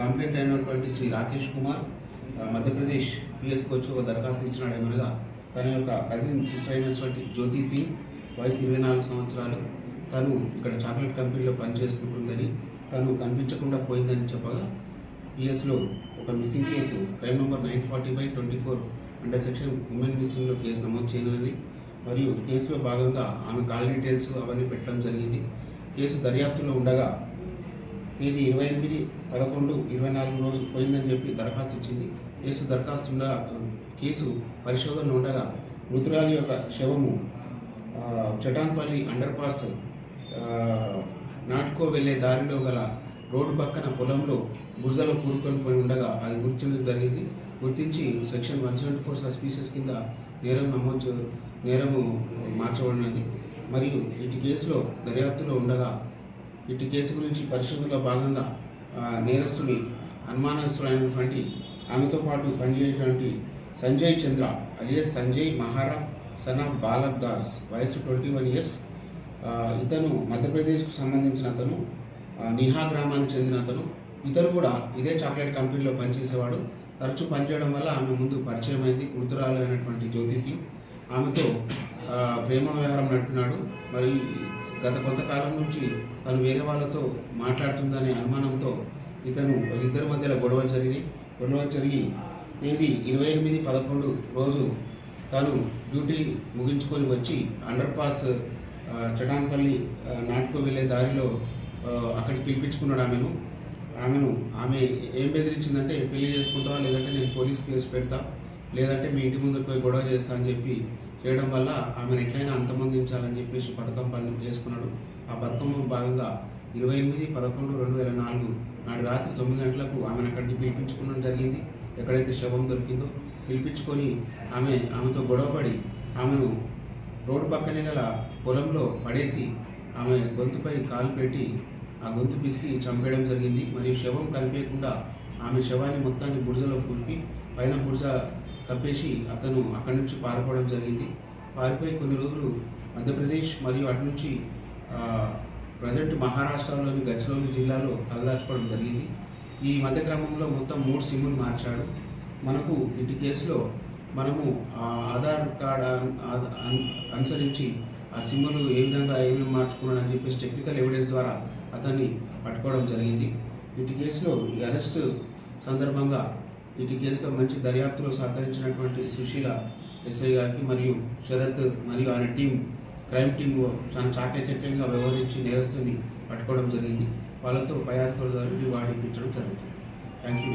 Complaint అయినటువంటి శ్రీ రాకేష్ కుమార్ మధ్యప్రదేశ్ పిఎస్కి వచ్చి ఒక దరఖాస్తు ఇచ్చినాడు ఏమనగా తన యొక్క కజిన్ సిస్టర్ అయినటువంటి జ్యోతి సింగ్ వయసు ఇరవై నాలుగు సంవత్సరాలు. తను ఇక్కడ చాక్లెట్ కంపెనీలో పనిచేసుకుంటుందని తను కనిపించకుండా పోయిందని చెప్పగా పిఎస్లో ఒక missing case crime number nine forty by twenty four under section women మిస్సింగ్లో case నమోదు చేయనున్నది. మరియు కేసులో భాగంగా ఆమె కాల్ డీటెయిల్స్ అవన్నీ పెట్టడం జరిగింది. కేసు దర్యాప్తులో ఉండగా తేదీ ఇరవై ఎనిమిది పదకొండు ఇరవై నాలుగు రోజు పోయిందని చెప్పి దరఖాస్తు ఇచ్చింది. కేసు దరఖాస్తు ఉండగా కేసు పరిశోధన ఉండగా మృతురాలి యొక్క శవము చటాన్పల్లి అండర్ పాస్ నాటుకో వెళ్ళే దారిలో గల రోడ్డు పక్కన పొలంలో బురదలో కూరుకొని పోయి ఉండగా అది గుర్తించడం జరిగింది. గుర్తించి section one seventy four suspicious కింద నేరం నమోదు నేరము మార్చబడినది. మరియు ఇటు కేసులో దర్యాప్తులో ఉండగా ఇటు కేసు గురించి పరిశోధనలో భాగంగా నేరస్తుని అనుమానస్తుడైనటువంటి ఆమెతో పాటు పనిచేయటువంటి Sanjay Chandra alias Sanjay Mahara son of Balak Das వయసు ట్వంటీ వన్ ఇయర్స్. ఇతను మధ్యప్రదేశ్కు సంబంధించిన అతను నిహా గ్రామానికి చెందిన అతను. ఇతను కూడా ఇదే చాక్లెట్ కంపెనీలో పనిచేసేవాడు. తరచూ పనిచేయడం వల్ల ఆమె ముందు పరిచయం అయింది మృతురాలు అయినటువంటి జ్యోతి ఆమెతో ప్రేమ వ్యవహారం నడుపుతున్నాడు మరి గత కొంతకాలం నుంచి తను వేరే వాళ్ళతో మాట్లాడుతుందనే అనుమానంతో ఇతను ఇద్దరి మధ్యలో గొడవలు జరిగినాయి. గొడవలు జరిగి తేదీ ఇరవై ఎనిమిది పదకొండు రోజు తను డ్యూటీ ముగించుకొని వచ్చి అండర్ పాస్ చటాన్పల్లి నాటుకు వెళ్ళే దారిలో అక్కడికి పిలిపించుకున్నాడు ఆమెను. ఆమెను ఆమె ఏం బెదిరించిందంటే పెళ్ళి చేసుకుంటావా? లేదంటే నేను పోలీస్ కేసు పెడతా. లేదంటే మీ ఇంటి ముందు పోయి గొడవ చేస్తా అని చెప్పి చేయడం వల్ల ఆమెను ఎట్లయినా అంతమొందించాలని చెప్పేసి పథకం పని చేసుకున్నాడు. ఆ పథకంలో భాగంగా ఇరవై ఎనిమిది పదకొండు రెండు వేల నాలుగు నాడు రాత్రి తొమ్మిది గంటలకు ఆమెను అక్కడికి పిలిపించుకోవడం జరిగింది. ఎక్కడైతే శవం దొరికిందో పిలిపించుకొని ఆమె ఆమెతో గొడవపడి ఆమెను రోడ్డు పక్కనే గల పొలంలో పడేసి ఆమె గొంతుపై కాలు పెట్టి ఆ గొంతు పిసికి చంపేయడం జరిగింది. మరియు శవం కనిపించకుండా ఆమె శవాన్ని మొత్తాన్ని బురదలో కులిపి పైన బురద కప్పేసి అతను అక్కడి నుంచి పారిపోవడం జరిగింది. పారిపోయి కొన్ని రోజులు మధ్యప్రదేశ్ మరియు అటు నుంచి ప్రజెంట్ మహారాష్ట్రలోని గచ్చలోని జిల్లాలో తలదాచుకోవడం జరిగింది. ఈ మధ్య క్రమంలో మొత్తం మూడు సిమ్ములు మార్చాడు. మనకు ఇటు కేసులో మనము ఆధార్ కార్డ్ అనుసరించి ఆ సిమ్ములు ఏ విధంగా ఏమేమి మార్చుకున్నాడు అని చెప్పేసి టెక్నికల్ ఎవిడెన్స్ ద్వారా అతన్ని పట్టుకోవడం జరిగింది. ఇటు కేసులో ఈ అరెస్ట్ సందర్భంగా ఇటు కేసులో మంచి దర్యాప్తులో సహకరించినటువంటి సుశీల ఎస్ఐ గారికి మరియు శరత్ మరియు ఆయన టీం క్రైమ్ టీం చాలా చాకచక్యంగా వ్యవహరించి నేరస్తుని పట్టుకోవడం జరిగింది. వాళ్ళతో పై అధికారుల వాడిపించడం జరుగుతుంది. Thank you